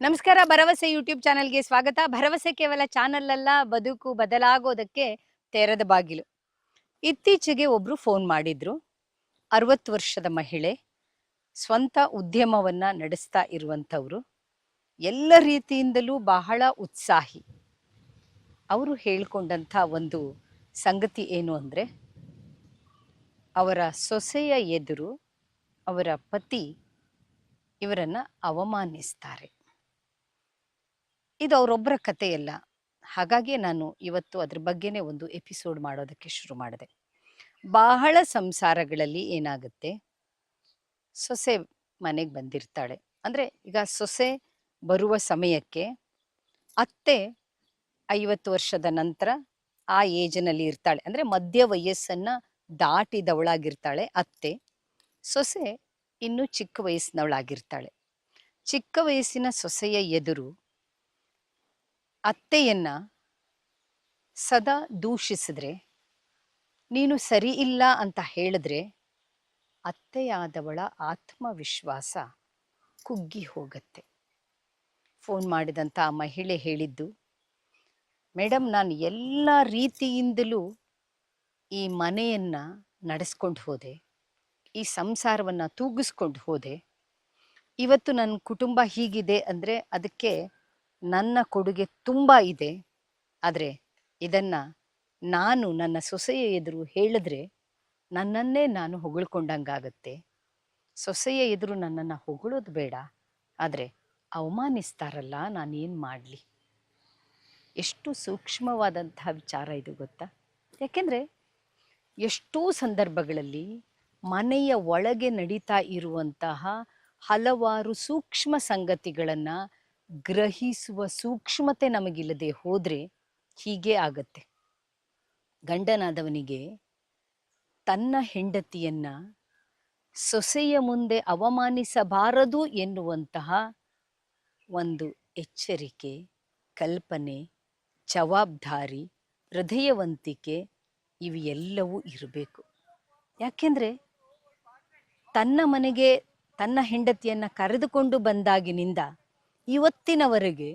ನಮಸ್ಕಾರ, ಭರವಸೆ ಯೂಟ್ಯೂಬ್ ಚಾನೆಲ್ಗೆ ಸ್ವಾಗತ. ಭರವಸೆ ಕೇವಲ ಚಾನಲ್ ಅಲ್ಲ ಬದುಕು ಬದಲಾಗೋದಕ್ಕೆ ತೆರೆದ ಬಾಗಿಲು. ಇತ್ತೀಚೆಗೆ ಒಬ್ರು ಫೋನ್ ಮಾಡಿದ್ರು. ಅರವತ್ತು ವರ್ಷದ ಮಹಿಳೆ, ಸ್ವಂತ ಉದ್ಯಮವನ್ನ ನಡೆಸ್ತಾ ಇರುವಂಥವ್ರು. ಎಲ್ಲ ರೀತಿಯಿಂದಲೂ ಬಹಳ ಉತ್ಸಾಹಿ. ಅವರು ಹೇಳ್ಕೊಂಡಂಥ ಒಂದು ಸಂಗತಿ ಏನು ಅಂದರೆ, ಅವರ ಸೊಸೆಯ ಎದುರು ಅವರ ಪತಿ ಇವರನ್ನ ಅವಮಾನಿಸ್ತಾರೆ. ಇದು ಅವರೊಬ್ಬರ ಕಥೆಯಲ್ಲ. ಹಾಗಾಗಿ ನಾನು ಇವತ್ತು ಅದ್ರ ಬಗ್ಗೆನೇ ಒಂದು ಎಪಿಸೋಡ್ ಮಾಡೋದಕ್ಕೆ ಶುರು ಮಾಡಿದೆ. ಬಹಳ ಸಂಸಾರಗಳಲ್ಲಿ ಏನಾಗುತ್ತೆ? ಸೊಸೆ ಮನೆಗೆ ಬಂದಿರ್ತಾಳೆ. ಅಂದ್ರೆ ಈಗ ಸೊಸೆ ಬರುವ ಸಮಯಕ್ಕೆ ಅತ್ತೆ ಐವತ್ತು ವರ್ಷದ ನಂತರ ಆ ಏಜ್ನಲ್ಲಿ ಇರ್ತಾಳೆ. ಅಂದ್ರೆ ಮಧ್ಯ ವಯಸ್ಸನ್ನ ದಾಟಿದವಳಾಗಿರ್ತಾಳೆ ಅತ್ತೆ. ಸೊಸೆ ಇನ್ನು ಚಿಕ್ಕ ವಯಸ್ಸಿನವಳಾಗಿರ್ತಾಳೆ. ಚಿಕ್ಕ ವಯಸ್ಸಿನ ಸೊಸೆಯ ಎದುರು ಅತ್ತೆಯನ್ನ ಸದಾ ದೂಷಿಸಿದ್ರೆ, ನೀನು ಸರಿ ಇಲ್ಲ ಅಂತ ಹೇಳಿದ್ರೆ ಅತ್ತೆಯಾದವಳ ಆತ್ಮವಿಶ್ವಾಸ ಕುಗ್ಗಿ ಹೋಗತ್ತೆ. ಫೋನ್ ಮಾಡಿದಂಥ ಮಹಿಳೆ ಹೇಳಿದ್ದು ಮೇಡಮ್ ನಾನು ಎಲ್ಲ ರೀತಿಯಿಂದಲೂ ಈ ಮನೆಯನ್ನ ನಡೆಸ್ಕೊಂಡು ಹೋದೆ, ಈ ಸಂಸಾರವನ್ನ ತೂಗಿಸ್ಕೊಂಡು ಹೋದೆ. ಇವತ್ತು ನನ್ನ ಕುಟುಂಬ ಹೀಗಿದೆ ಅಂದ್ರೆ ಅದಕ್ಕೆ ನನ್ನ ಕೊಡುಗೆ ತುಂಬ ಇದೆ. ಆದರೆ ಇದನ್ನ ನಾನು ನನ್ನ ಸೊಸೆಯ ಎದುರು ಹೇಳಿದ್ರೆ ನನ್ನನ್ನೇ ನಾನು ಹೊಗಳ್ಕೊಂಡಂಗಾಗತ್ತೆ. ಸೊಸೆಯ ಎದುರು ನನ್ನನ್ನು ಹೊಗಳೋದು ಬೇಡ. ಆದರೆ ಅವಮಾನಿಸ್ತಾರಲ್ಲ, ನಾನೇನು ಮಾಡಲಿ? ಎಷ್ಟು ಸೂಕ್ಷ್ಮವಾದಂತಹ ವಿಚಾರ ಇದು ಗೊತ್ತಾ? ಯಾಕೆಂದರೆ ಎಷ್ಟೋ ಸಂದರ್ಭಗಳಲ್ಲಿ ಮನೆಯ ಒಳಗೆ ನಡೀತಾ ಇರುವಂತಹ ಹಲವಾರು ಸೂಕ್ಷ್ಮ ಸಂಗತಿಗಳನ್ನು ಗ್ರಹಿಸುವ ಸೂಕ್ಷ್ಮತೆ ನಮಗಿಲ್ಲದೆ ಹೋದ್ರೆ ಹೀಗೆ ಆಗತ್ತೆ. ಗಂಡನಾದವನಿಗೆ ತನ್ನ ಹೆಂಡತಿಯನ್ನ ಸೊಸೆಯ ಮುಂದೆ ಅವಮಾನಿಸಬಾರದು ಎನ್ನುವಂತಹ ಒಂದು ಎಚ್ಚರಿಕೆ, ಕಲ್ಪನೆ, ಜವಾಬ್ದಾರಿ, ಹೃದಯವಂತಿಕೆ ಇವೆಲ್ಲವೂ ಇರಬೇಕು. ಯಾಕೆಂದ್ರೆ ತನ್ನ ಮನೆಗೆ ತನ್ನ ಹೆಂಡತಿಯನ್ನ ಕರೆದುಕೊಂಡು ಬಂದಾಗಿನಿಂದ ಇವತ್ತಿನವರೆಗೆ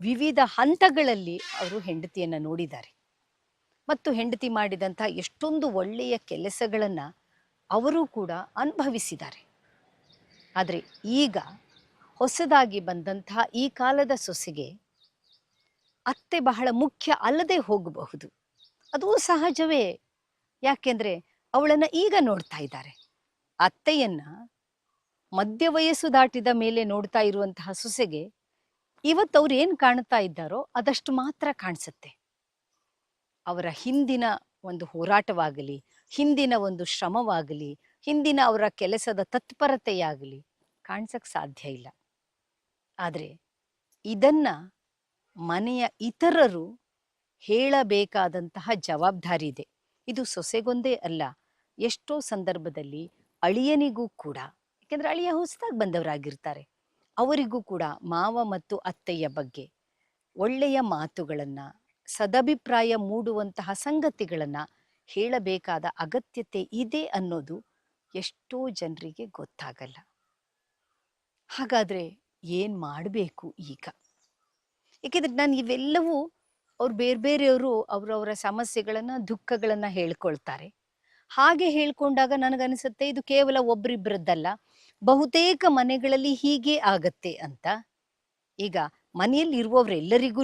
ವಿವಿಧ ಹಂತಗಳಲ್ಲಿ ಅವರು ಹೆಂಡತಿಯನ್ನ ನೋಡಿದ್ದಾರೆ. ಮತ್ತು ಹೆಂಡತಿ ಮಾಡಿದಂಥ ಎಷ್ಟೊಂದು ಒಳ್ಳೆಯ ಕೆಲಸಗಳನ್ನು ಅವರು ಕೂಡ ಅನುಭವಿಸಿದ್ದಾರೆ. ಆದರೆ ಈಗ ಹೊಸದಾಗಿ ಬಂದಂಥ ಈ ಕಾಲದ ಸೊಸೆಗೆ ಅತ್ತೆ ಬಹಳ ಮುಖ್ಯ ಅಲ್ಲದೆ ಹೋಗಬಹುದು. ಅದು ಸಹಜವೇ. ಯಾಕೆಂದ್ರೆ ಅವಳನ್ನ ಈಗ ನೋಡ್ತಾ ಇದ್ದಾರೆ. ಅತ್ತೆಯನ್ನ ಮಧ್ಯ ವಯಸ್ಸು ದಾಟಿದ ಮೇಲೆ ನೋಡ್ತಾ ಇರುವಂತಹ ಸೊಸೆಗೆ ಇವತ್ತು ಅವ್ರು ಏನ್ ಕಾಣ್ತಾ ಇದ್ದಾರೋ ಅದಷ್ಟು ಮಾತ್ರ ಕಾಣಿಸುತ್ತೆ. ಅವರ ಹಿಂದಿನ ಒಂದು ಹೋರಾಟವಾಗಲಿ, ಹಿಂದಿನ ಒಂದು ಶ್ರಮವಾಗಲಿ, ಹಿಂದಿನ ಅವರ ಕೆಲಸದ ತತ್ಪರತೆಯಾಗಲಿ ಕಾಣಿಸಕ್ಕೆ ಸಾಧ್ಯ ಇಲ್ಲ. ಆದರೆ ಇದನ್ನ ಮನೆಯ ಇತರರು ಹೇಳಬೇಕಾದಂತಹ ಜವಾಬ್ದಾರಿ ಇದೆ. ಇದು ಸೊಸೆಗೊಂದೇ ಅಲ್ಲ, ಎಷ್ಟೋ ಸಂದರ್ಭದಲ್ಲಿ ಅಳಿಯನಿಗೂ ಕೂಡ. ಯಾಕೆಂದ್ರೆ ಅಳಿಯ ಹೊಸದಾಗಿ ಬಂದವರಾಗಿರ್ತಾರೆ. ಅವರಿಗೂ ಕೂಡ ಮಾವ ಮತ್ತು ಅತ್ತೆಯ ಬಗ್ಗೆ ಒಳ್ಳೆಯ ಮಾತುಗಳನ್ನ, ಸದಭಿಪ್ರಾಯ ಮೂಡುವಂತಹ ಸಂಗತಿಗಳನ್ನ ಹೇಳಬೇಕಾದ ಅಗತ್ಯತೆ ಇದೆ ಅನ್ನೋದು ಎಷ್ಟೋ ಜನರಿಗೆ ಗೊತ್ತಾಗಲ್ಲ. ಹಾಗಾದ್ರೆ ಏನ್ ಮಾಡಬೇಕು ಈಗ? ಏಕೆಂದ್ರೆ ನಾನು ಇವೆಲ್ಲವೂ ಅವ್ರು ಬೇರೆ ಬೇರೆಯವರು ಅವರವರ ಸಮಸ್ಯೆಗಳನ್ನು, ದುಃಖಗಳನ್ನು ಹೇಳ್ಕೊಳ್ತಾರೆ. ಹಾಗೆ ಹೇಳ್ಕೊಂಡಾಗ ನನಗನ್ಸುತ್ತೆ, ಇದು ಕೇವಲ ಒಬ್ರಿಬ್ರದ್ದಲ್ಲ. ಬಹುತೇಕ ಮನೆಗಳಲ್ಲಿ ಹೀಗೆ ಆಗತ್ತೆ ಅಂತ. ಈಗ ಮನೆಯಲ್ಲಿ ಇರುವವರೆಲ್ಲರಿಗೂ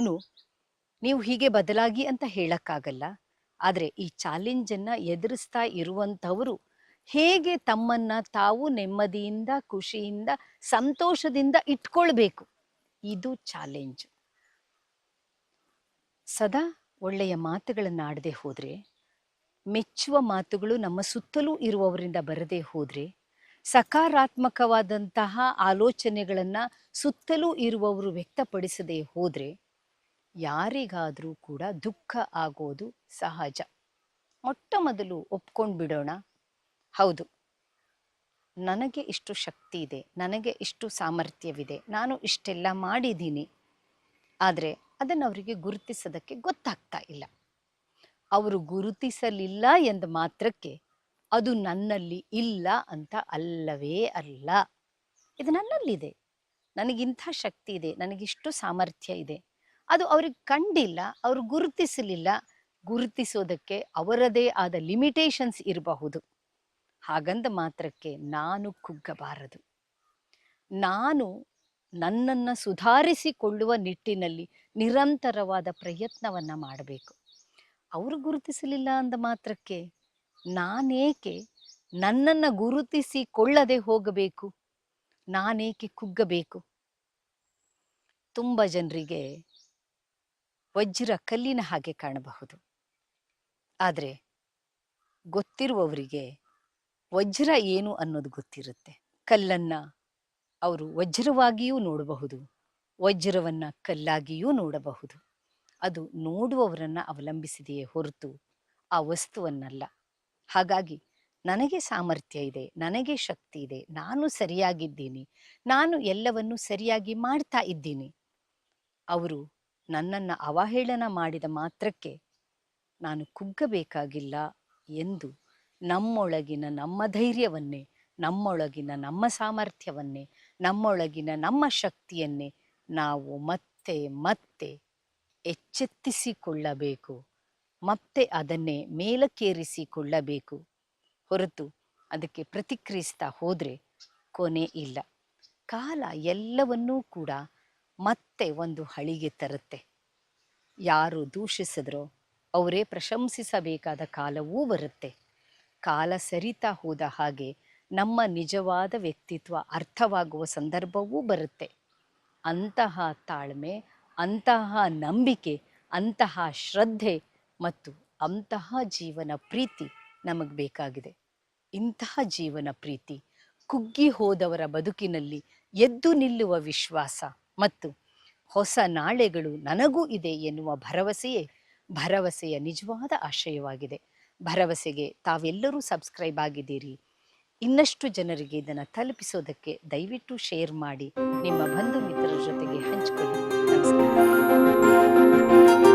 ನೀವು ಹೀಗೆ ಬದಲಾಗಿ ಅಂತ ಹೇಳಕ್ಕಾಗಲ್ಲ. ಆದ್ರೆ ಈ ಚಾಲೆಂಜ್ ಅನ್ನ ಎದುರಿಸ್ತಾ ಇರುವಂತವರು ಹೇಗೆ ತಮ್ಮನ್ನ ತಾವು ನೆಮ್ಮದಿಯಿಂದ, ಖುಷಿಯಿಂದ, ಸಂತೋಷದಿಂದ ಇಟ್ಕೊಳ್ಬೇಕು? ಇದು ಚಾಲೆಂಜ್. ಸದಾ ಒಳ್ಳೆಯ ಮಾತುಗಳನ್ನು ಆಡದೆ ಹೋದ್ರೆ, ಮೆಚ್ಚುವ ಮಾತುಗಳು ನಮ್ಮ ಸುತ್ತಲೂ ಇರುವವರಿಂದ ಬರದೇ ಹೋದ್ರೆ ಸಕಾರಾತ್ಮಕವಾದಂತಹ ಆಲೋಚನೆಗಳನ್ನು ಸುತ್ತಲೂ ಇರುವವರು ವ್ಯಕ್ತಪಡಿಸದೆ ಹೋದರೆ ಯಾರಿಗಾದರೂ ಕೂಡ ದುಃಖ ಆಗೋದು ಸಹಜ. ಮೊಟ್ಟ ಮೊದಲು ಒಪ್ಕೊಂಡು ಬಿಡೋಣ. ಹೌದು. ನನಗೆ ಇಷ್ಟು ಶಕ್ತಿ ಇದೆ, ನನಗೆ ಇಷ್ಟು ಸಾಮರ್ಥ್ಯವಿದೆ, ನಾನು ಇಷ್ಟೆಲ್ಲ ಮಾಡಿದ್ದೀನಿ. ಆದರೆ ಅದನ್ನು ಅವರಿಗೆ ಗುರುತಿಸೋದಕ್ಕೆ ಗೊತ್ತಾಗ್ತಾ ಇಲ್ಲ. ಅವರು ಗುರುತಿಸಲಿಲ್ಲ ಎಂದ ಮಾತ್ರಕ್ಕೆ ಅದು ನನ್ನಲ್ಲಿ ಇಲ್ಲ ಅಂತ ಅಲ್ಲವೇ ಅಲ್ಲ. ಇದು ನನ್ನಲ್ಲಿದೆ. ನನಗಿಂಥ ಶಕ್ತಿ ಇದೆ. ನನಗಿಷ್ಟು ಸಾಮರ್ಥ್ಯ ಇದೆ. ಅದು ಅವ್ರಿಗೆ ಕಂಡಿಲ್ಲ, ಅವ್ರು ಗುರುತಿಸಲಿಲ್ಲ. ಗುರುತಿಸೋದಕ್ಕೆ ಅವರದೇ ಆದ ಲಿಮಿಟೇಷನ್ಸ್ ಇರಬಹುದು. ಹಾಗಂದ ಮಾತ್ರಕ್ಕೆ ನಾನು ಕುಗ್ಗಬಾರದು. ನಾನು ನನ್ನನ್ನು ಸುಧಾರಿಸಿಕೊಳ್ಳುವ ನಿಟ್ಟಿನಲ್ಲಿ ನಿರಂತರವಾದ ಪ್ರಯತ್ನವನ್ನ ಮಾಡಬೇಕು. ಅವರು ಗುರುತಿಸಲಿಲ್ಲ ಅಂದ ಮಾತ್ರಕ್ಕೆ ನಾನೇಕೆ ನನ್ನನ್ನು ಗುರುತಿಸಿಕೊಳ್ಳದೆ ಹೋಗಬೇಕು? ನಾನೇಕೆ ಕುಗ್ಗಬೇಕು? ತುಂಬ ಜನರಿಗೆ ವಜ್ರ ಕಲ್ಲಿನ ಹಾಗೆ ಕಾಣಬಹುದು. ಆದರೆ ಗೊತ್ತಿರುವವರಿಗೆ ವಜ್ರ ಏನು ಅನ್ನೋದು ಗೊತ್ತಿರುತ್ತೆ. ಕಲ್ಲನ್ನ ಅವರು ವಜ್ರವಾಗಿಯೂ ನೋಡಬಹುದು, ವಜ್ರವನ್ನ ಕಲ್ಲಾಗಿಯೂ ನೋಡಬಹುದು. ಅದು ನೋಡುವವರನ್ನ ಅವಲಂಬಿಸಿದೆಯೇ ಹೊರತು ಆ ವಸ್ತುವನ್ನಲ್ಲ. ಹಾಗಾಗಿ ನನಗೆ ಸಾಮರ್ಥ್ಯ ಇದೆ, ನನಗೆ ಶಕ್ತಿ ಇದೆ, ನಾನು ಸರಿಯಾಗಿದ್ದೀನಿ, ನಾನು ಎಲ್ಲವನ್ನು ಸರಿಯಾಗಿ ಮಾಡ್ತಾ ಇದ್ದೀನಿ. ಅವರು ನನ್ನನ್ನು ಅವಹೇಳನ ಮಾಡಿದ ಮಾತ್ರಕ್ಕೆ ನಾನು ಕುಗ್ಗಬೇಕಾಗಿಲ್ಲ ಎಂದು ನಮ್ಮೊಳಗಿನ ನಮ್ಮ ಧೈರ್ಯವನ್ನೇ, ನಮ್ಮೊಳಗಿನ ನಮ್ಮ ಸಾಮರ್ಥ್ಯವನ್ನೇ, ನಮ್ಮೊಳಗಿನ ನಮ್ಮ ಶಕ್ತಿಯನ್ನೇ ನಾವು ಮತ್ತೆ ಮತ್ತೆ ಎಚ್ಚೆತ್ತಿಸಿಕೊಳ್ಳಬೇಕು. ಮತ್ತೆ ಅದನ್ನೇ ಮೇಲಕ್ಕೇರಿಸಿಕೊಳ್ಳಬೇಕು. ಹೊರತು ಅದಕ್ಕೆ ಪ್ರತಿಕ್ರಿಯಿಸ್ತಾ ಹೋದರೆ ಕೊನೆ ಇಲ್ಲ. ಕಾಲ ಎಲ್ಲವನ್ನೂ ಕೂಡ ಮತ್ತೆ ಒಂದು ಹಳಿಗೆ ತರುತ್ತೆ. ಯಾರು ದೂಷಿಸಿದ್ರೋ ಅವರೇ ಪ್ರಶಂಸಿಸಬೇಕಾದ ಕಾಲವೂ ಬರುತ್ತೆ. ಕಾಲ ಸರಿತಾ ಹೋದ ಹಾಗೆ ನಮ್ಮ ನಿಜವಾದ ವ್ಯಕ್ತಿತ್ವ ಅರ್ಥವಾಗುವ ಸಂದರ್ಭವೂ ಬರುತ್ತೆ. ಅಂತಹ ತಾಳ್ಮೆ, ಅಂತಹ ನಂಬಿಕೆ, ಅಂತಹ ಶ್ರದ್ಧೆ ಮತ್ತು ಅಂತಹ ಜೀವನ ಪ್ರೀತಿ ನಮಗೆ ಬೇಕಾಗಿದೆ. ಇಂತಹ ಜೀವನ ಪ್ರೀತಿ ಕುಗ್ಗಿ ಹೋದವರ ಬದುಕಿನಲ್ಲಿ ಎದ್ದು ನಿಲ್ಲುವ ವಿಶ್ವಾಸ ಮತ್ತು ಹೊಸ ನಾಳೆಗಳು ನನಗೂ ಇದೆ ಎನ್ನುವ ಭರವಸೆಯೇ ಭರವಸೆಯ ನಿಜವಾದ ಆಶಯವಾಗಿದೆ. ಭರವಸೆಗೆ ತಾವೆಲ್ಲರೂ ಸಬ್ಸ್ಕ್ರೈಬ್ ಆಗಿದ್ದೀರಿ. ಇನ್ನಷ್ಟು ಜನರಿಗೆ ಇದನ್ನು ತಲುಪಿಸೋದಕ್ಕೆ ದಯವಿಟ್ಟು ಶೇರ್ ಮಾಡಿ. ನಿಮ್ಮ ಬಂಧು ಮಿತ್ರರ ಜೊತೆಗೆ ಹಂಚಿಕೊಳ್ಳಿ. ನಮಸ್ಕಾರ.